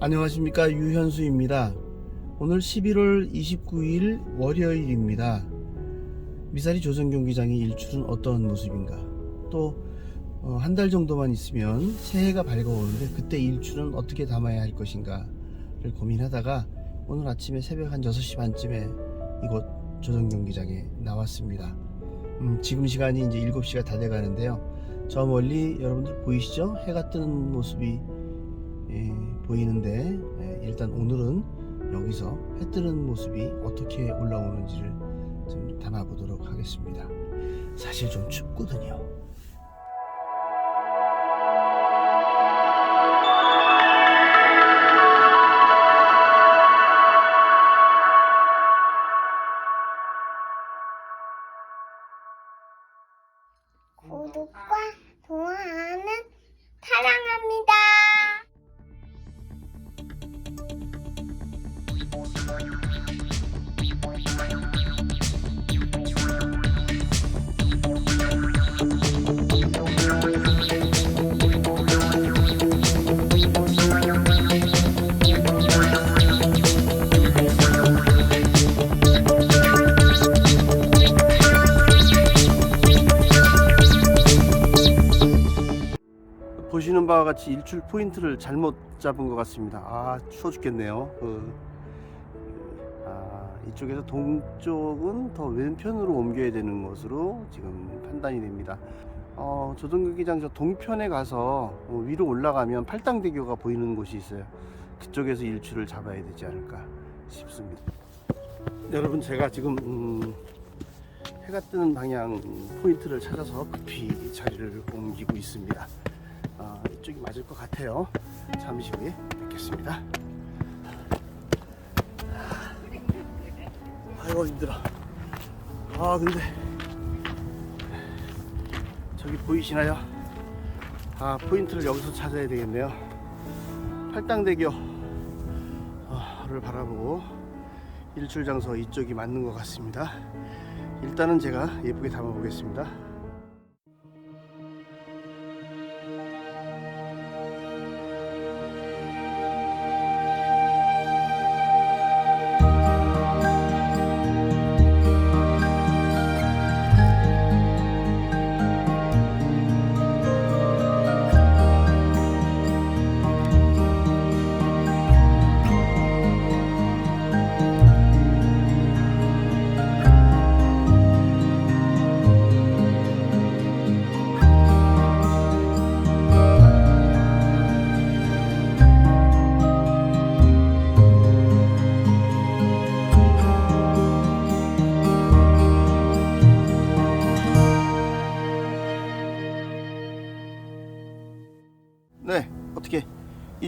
안녕하십니까 유현수입니다. 오늘 11월 29일 월요일입니다. 미사리 조선경기장의 일출은 어떤 모습인가? 또 한 달 정도만 있으면 새해가 밝아오는데 그때 일출은 어떻게 담아야 할 것인가를 고민하다가 오늘 아침에 새벽 한 6시 반쯤에 이곳 조선경기장에 나왔습니다. 음, 지금 시간이 이제 7시가 다 돼가는데요. 저 멀리 여러분들 보이시죠? 해가 뜨는 모습이 예, 보이는데 예, 일단 오늘은 여기서 해 뜨는 모습이 어떻게 올라오는지를 좀 담아보도록 하겠습니다. 사실 좀 춥거든요. 구독과 바와 같이 일출 포인트를 잘못 잡은 것 같습니다. 아 추워 죽겠네요. 그, 아, 이쪽에서 동쪽은 더 왼편으로 옮겨야 되는 것으로 지금 판단이 됩니다. 어, 조선경기장 저 동편에 가서 어, 위로 올라가면 팔당대교가 보이는 곳이 있어요. 그쪽에서 일출을 잡아야 되지 않을까 싶습니다. 여러분 제가 지금 음, 해가 뜨는 방향 포인트를 찾아서 급히 자리를 옮기고 있습니다. 아, 이쪽이 맞을 것 같아요. 잠시 후에 뵙겠습니다. 아이고 힘들어. 아 근데 저기 보이시나요? 아 포인트를 여기서 찾아야 되겠네요. 팔당대교를 바라보고 일출 장소 이쪽이 맞는 것 같습니다. 일단은 제가 예쁘게 담아 보겠습니다.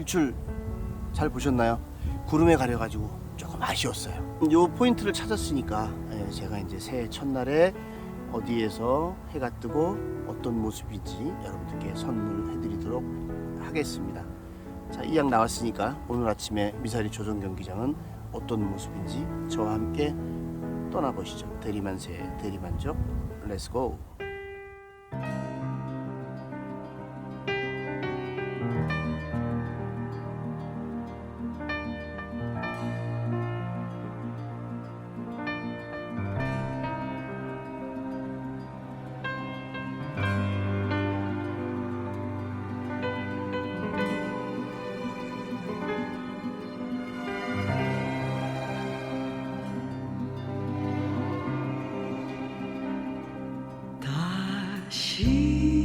일출 잘 보셨나요? 구름에 가려가지고 조금 아쉬웠어요. 요 포인트를 찾았으니까 예, 제가 이제 새해 첫날에 어디에서 해가 뜨고 어떤 모습인지 여러분들께 선물해드리도록 하겠습니다. 자, 이양 나왔으니까 오늘 아침에 미사리 조정 경기장은 어떤 모습인지 저와 함께 떠나보시죠. 대리만세 대리만족 렛츠고. 다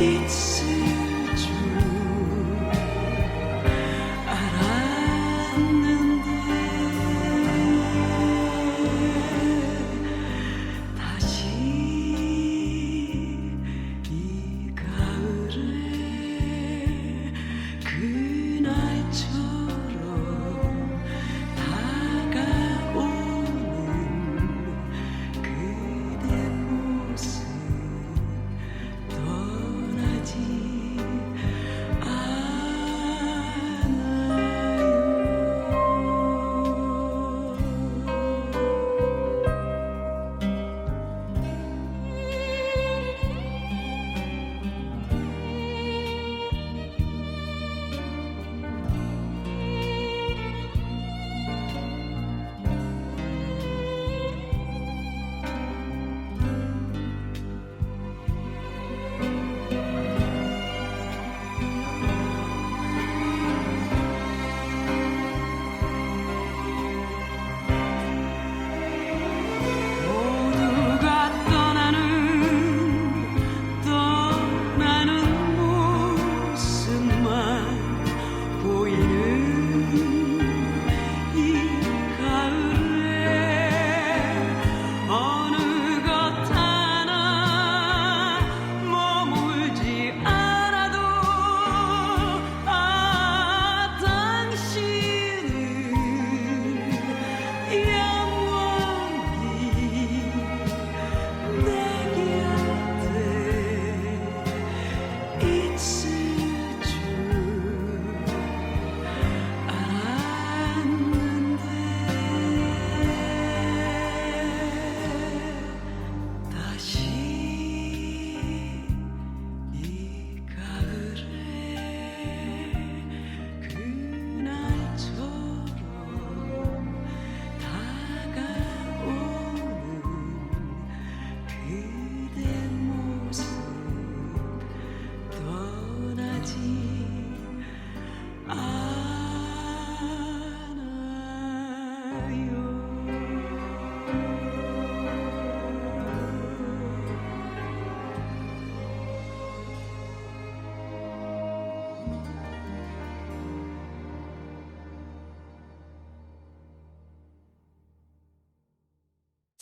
it's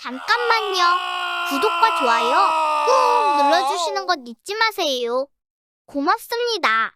잠깐만요. 구독과 좋아요 꾹 눌러주시는 것 잊지 마세요. 고맙습니다.